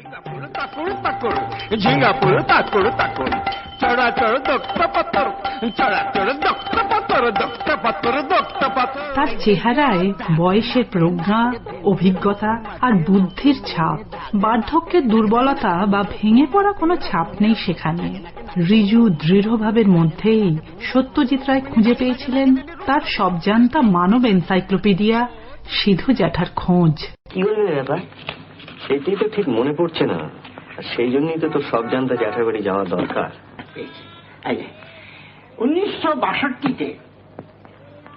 ঝিঙ্গাপুর তাকুর তাকুর ঝিঙ্গাপুর তাকুর তাকুর চড়াচড় দক্ষ পাথর চড়াচড় দক্ষ পাথর দক্ষ পাথর দক্ষ পাথর তার চেহারায় বয়সের প্রজ্ঞা অভিজ্ঞতা আর বুদ্ধির ছাপ বার্ধক্যের দুর্বলতা বা ভেঙে পড়া কোনো ছাপ নেই সেখানে। রিজু দৃঢ়ভাবের মধ্যেই সত্যজিৎ রায় খুঁজে পেয়েছিলেন তার সবজান্তা মানব এনসাইক্লোপিডিয়া সিধু জ্যাঠার খোঁজ। কি বলবেন ব্যাপার সেটাই তো ঠিক মনে পড়ছে না। সেই জন্যই তো তোর সব জানতে জ্যাঠার বাড়ি যাওয়া দরকার। উনিশশো বাষট্টিতে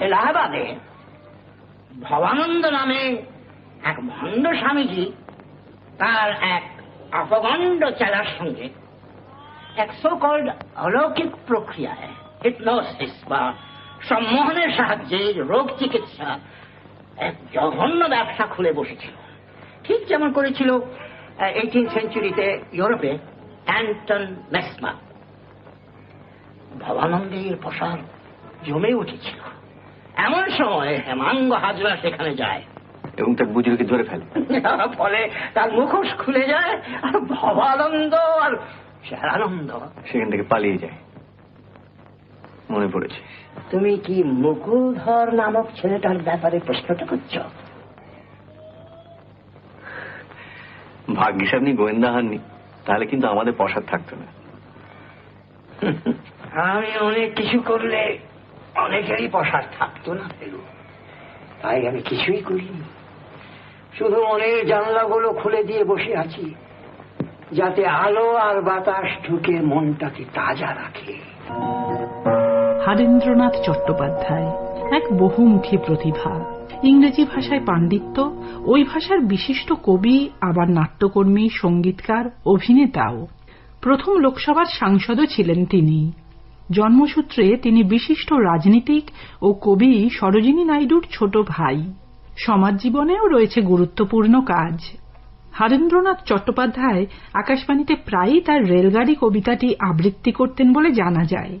এলাহাবাদে ভবানন্দ নামে এক ভণ্ড স্বামীজি তার এক অপগণ্ড চেলার সঙ্গে এক সোকল্ড অলৌকিক প্রক্রিয়ায় হিপনোসিস বা সম্মোহনের সাহায্যে রোগ চিকিৎসা এক জঘন্য ব্যবসা খুলে বসেছিল। ঠিক যেমন করেছিল এইটিন সেঞ্চুরিতে ইউরোপে অ্যান্টন মেসমার ভবানন্দের প্রসার জমে উঠেছিল। এমন সময় হেমাঙ্গ হাজরা সেখানে যায়। এবং তার বুজুর্গকে ধরে ফেলে। ফলে তার মুখোশ খুলে যায় আর ভবানন্দ আর শেরানন্দ সেখান থেকে পালিয়ে যায়। মনে পড়েছে। তুমি কি মুকুলধর নামক ছেলেটার ব্যাপারে প্রশ্নটা করছ? ভাগ্যিস আপনি গোয়েন্দা হননি, তাহলে কিন্তু আমাদের পশার থাকতো না। আমি অনেক কিছু করলে অনেকেরই পশার থাকতো না তাই আমি কিছুই করিনি। শুধু মনের জানলাগুলো খুলে দিয়ে বসে আছি, যাতে আলো আর বাতাস ঢুকে মনটাকে তাজা রাখে। হারেন্দ্রনাথ চট্টোপাধ্যায়, এক বহুমুখী প্রতিভা। ইংরেজি ভাষায় পাণ্ডিত্য, ওই ভাষার বিশিষ্ট কবি, আবার নাট্যকর্মী, সঙ্গীতকার, অভিনেতাও। প্রথম লোকসভার সাংসদও ছিলেন তিনি। জন্মসূত্রে তিনি বিশিষ্ট রাজনীতিক ও কবি সরোজিনী নাইডুর ছোট ভাই। সমাজ জীবনেও রয়েছে গুরুত্বপূর্ণ কাজ। হারেন্দ্রনাথ চট্টোপাধ্যায় আকাশবাণীতে প্রায়ই তার রেলগাড়ি কবিতাটি আবৃত্তি করতেন বলে জানা যায়।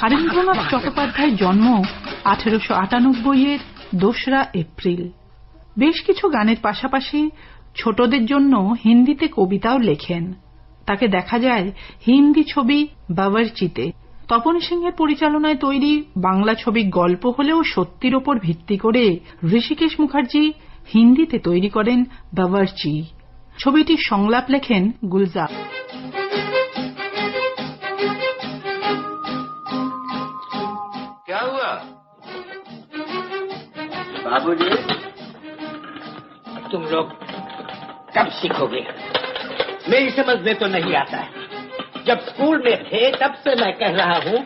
হারেন্দ্রনাথ চট্টোপাধ্যায় জন্ম আঠেরোশো আটানব্বই এর দোসরা এপ্রিল। বেশ কিছু গানের পাশাপাশি ছোটদের জন্য হিন্দিতে কবিতাও লেখেন। তাকে দেখা যায় হিন্দি ছবি বাবরচিতে। তপন সিংহের পরিচালনায় তৈরি বাংলা ছবি গল্প হলেও সত্যির ওপর ভিত্তি করে ঋষিকেশ মুখার্জি হিন্দিতে তৈরি করেন বাবরচি। ছবিটির সংলাপ লেখেন গুলজার। क्या हुआ? बाबूजी तुम लोग कब सीखोगे? मेरी समझ में तो नहीं आता है। जब स्कूल में थे तब से मैं कह रहा हूँ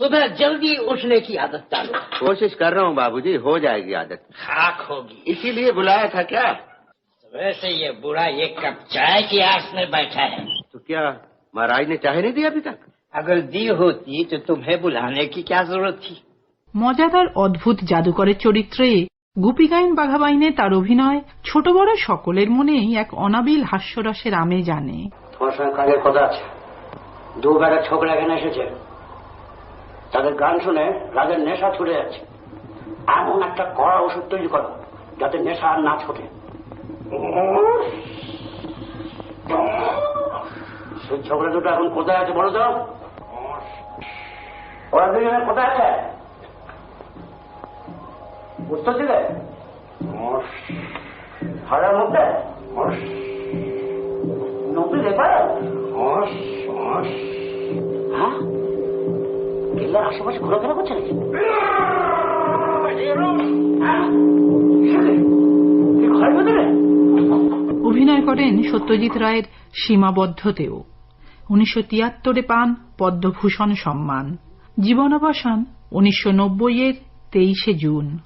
सुबह जल्दी उठने की आदत डालो। कोशिश कर रहा हूँ बाबूजी हो जाएगी आदत। खाक होगी। इसीलिए बुलाया था क्या? सुबह से ये बुरा एक कप चाय की आस में बैठा है। तो क्या महाराज ने चाय नहीं दिया अभी तक? अगर दी होती तो तुम्हें बुलाने की क्या जरूरत थी মজাদার অদ্ভুত জাদুকরের চরিত্রে গুপি গাইন বাঘাবাইনে তার অভিনয় ছোট বড় সকলের মনেই এক অনাবিল হাস্যরসের আমে জানে তোমার সঙ্গে কাজের কথা আছে দু বেড়া ছোকরা এখানে এসেছে তাদের গান শুনে রাজের নেশা ছুটে যাচ্ছে এমন একটা কড়া ওষুধ তৈরি করো যাতে নেশা আর না ছোটে সেই ছোকরা দুটো এখন কোথায় আছে বলো তো ওরা দুজনে কোথায় আছে বুঝতে দিলে হাড়ের মধ্যে? নদী রেখা হ্যাঁ? কেল্লার আশেপাশে ঘোরাফেরা করছে নাকি? অভিনয় করেন সত্যজিৎ রায়ের সীমাবদ্ধতেও। উনিশশো তিয়াত্তরে পান পদ্মভূষণ সম্মান। জীবনাবসান উনিশশো নব্বই এর তেইশে জুন।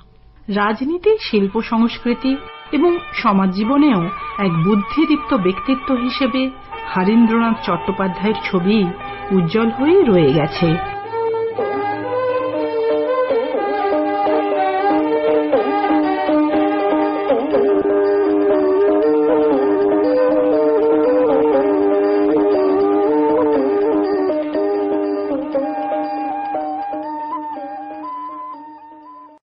রাজনীতি, শিল্প সংস্কৃতি এবং সমাজ জীবনেও এক বুদ্ধিদীপ্ত ব্যক্তিত্ব হিসেবে হরীন্দ্রনাথ চট্টোপাধ্যায়ের ছবি উজ্জ্বল হয়েই রয়ে গেছে।